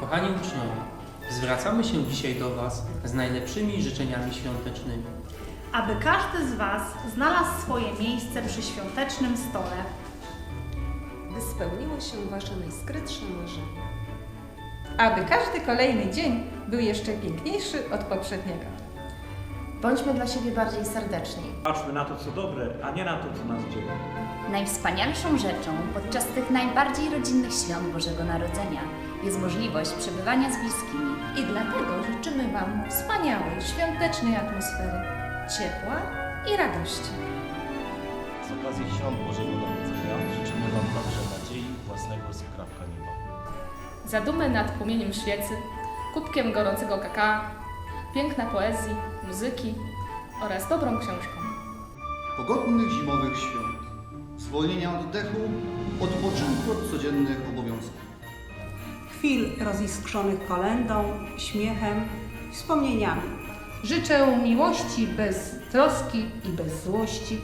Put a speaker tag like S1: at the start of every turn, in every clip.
S1: Kochani uczniowie, zwracamy się dzisiaj do Was z najlepszymi życzeniami świątecznymi.
S2: aby każdy z Was znalazł swoje miejsce przy świątecznym stole.
S3: by spełniło się Wasze najskrytsze marzenia.
S4: aby każdy kolejny dzień był jeszcze piękniejszy od poprzedniego.
S5: Bądźmy dla siebie bardziej serdeczni.
S6: Patrzmy na to, co dobre, a nie na to, co nas dzieli.
S7: Najwspanialszą rzeczą podczas tych najbardziej rodzinnych świąt Bożego Narodzenia jest możliwość przebywania z bliskimi.
S4: I dlatego życzymy Wam wspaniałej, świątecznej atmosfery, ciepła i radości.
S8: Z okazji Świąt Bożego Narodzenia życzymy Wam także nadziei własnego skrawka nieba.
S9: Zadumy nad płomieniem świecy, kubkiem gorącego kakao, piękna poezji, muzyki oraz dobrą książką.
S10: pogodnych zimowych świąt, zwolnienia oddechu, odpoczynku od codziennych obowiązków.
S11: Chwil roziskrzonych kolendą, śmiechem, wspomnieniami.
S4: Życzę miłości bez troski i bez złości,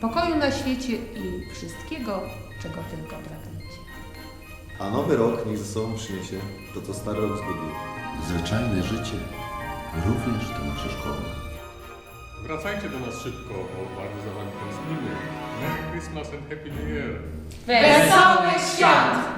S4: pokoju na świecie i wszystkiego, czego tylko pragniecie.
S12: A nowy rok niech ze sobą przyniesie to, co stary rok zgubił.
S13: Zwyczajne życie również to nasze szkoły.
S14: Wracajcie do nas szybko, bo bardzo za Wami tęsknimy. Merry Christmas and Happy New Year!
S4: Wesołych świąt!